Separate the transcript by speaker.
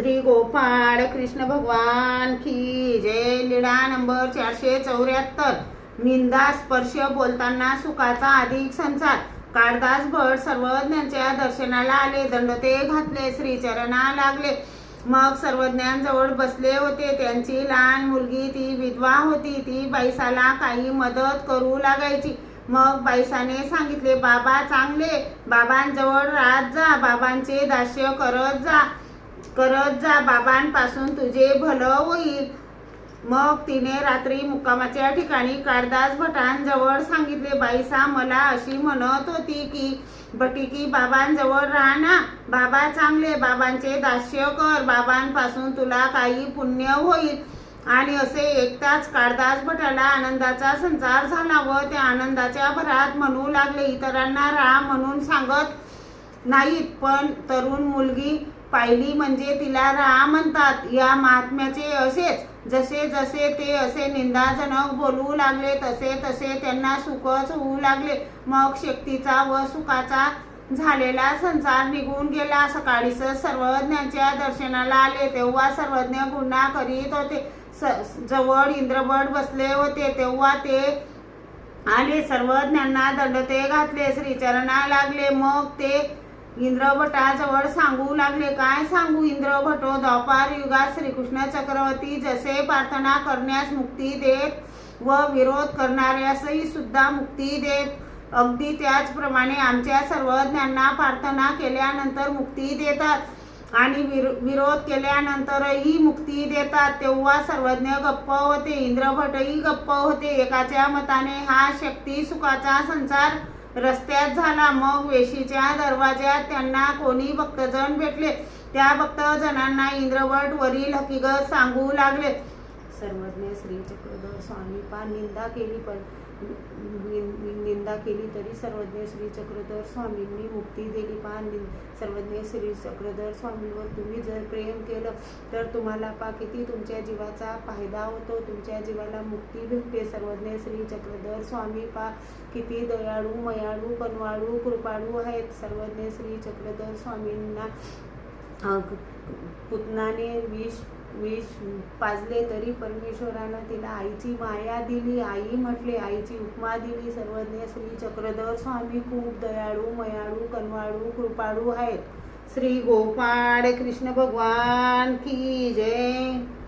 Speaker 1: श्री गोपाळ कृष्ण भगवान की जय. लीळा नंबर चारशे चौऱ्याहत्तर. निंदा स्पर्श बोलताना सुखाचा अधिक संसार. काळदास भट सर्वज्ञांच्या दर्शनाला आले दंडते घातले श्रीचरणा लागले. मग सर्वज्ञांजवळ बसले होते. त्यांची लहान मुलगी ती विधवा होती. ती बाईसाला काही मदत करू लागायची. मग बाईसाने सांगितले बाबा चांगले. बाबांजवळ राहत जा. बाबांचे दास्य करत जा. करत जा बाबांपासून तुझे भलं होईल. मग तिने रात्री मुक्कामाच्या ठिकाणी काळदास भटांजवळ सांगितले बाईसा मला अशी म्हणत होती की बटिकी बाबांजवळ राहा ना. बाबा चांगले बाबांचे दास्य कर. बाबांपासून तुला काही पुण्य होईल. आणि असे एकटाच काळदास भटाला आनंदाचा संचार झाला व त्या आनंदाच्या भरात म्हणू लागले इतरांना राहा म्हणून सांगत नाहीत पण तरुण मुलगी पाहिली म्हणजे तिला रा म्हणतात. या महात्म्याचे असेच जसे जसे ते असे निंदाजनक बोलू लागले तसे तसे त्यांना सुखच होऊ लागले. मग शक्तीचा व सुखाचा झालेला संसार निघून गेला. सकाळीच सर्वज्ञांच्या दर्शनाला आले तेव्हा सर्वज्ञ गुन्हा करीत होते. स जवळ इंद्रभट बसले होते तेव्हा ते आले. सर्वज्ञांना दंडते घातले श्रीचरणा लागले. मग ते इंद्रभटाजवळ सांगू लागले. काय सांगू इंद्रभटो? द्वापार युगात श्रीकृष्ण चक्रवर्ती जसे प्रार्थना करण्यास मुक्ती देत व विरोध करणाऱ्यासही सुद्धा मुक्ती देत. अगदी त्याचप्रमाणे आमच्या सर्वज्ञांना प्रार्थना केल्यानंतर मुक्ती देतात आणि विरो विरोध केल्यानंतरही मुक्ती देतात. तेव्हा सर्वज्ञ गप्प होते इंद्रभटही गप्प होते. एकाच्या मताने हा शक्ती सुखाचा संसार रस्त्यात झाला. मग वेशीच्या दरवाज्यात त्यांना कोणी भक्तजन भेटले? त्या भक्तजनांना इंद्रवट वरील हकीकत सांगू लागले. सर्वज्ञ श्री चक्रधर स्वामी निंदा केली पण निंदा केली तरी सर्वज्ञ श्री चक्रधर स्वामींनी मुक्ती दिली पा सर्वज्ञ श्री चक्रधर स्वामींवर तुम्ही जर प्रेम केलं तर तुम्हाला पा किती तुमच्या जीवाचा फायदा होतो. तुमच्या जीवाला मुक्ती भेटते. सर्वज्ञ श्री चक्रधर स्वामी पा किती दयाळू मयाळू कनवाळू कृपाळू आहेत. सर्वज्ञ श्री चक्रधर स्वामींना पुतनाने विष विष पाजले तरी परमेश्वरानं तिला आईची माया दिली. आई म्हटले आईची उपमा दिली. सर्वज्ञ श्री चक्रधर स्वामी खूप दयाळू मयाळू कनवाळू कृपाळू आहेत. श्री गोपाळ कृष्ण भगवान की जय.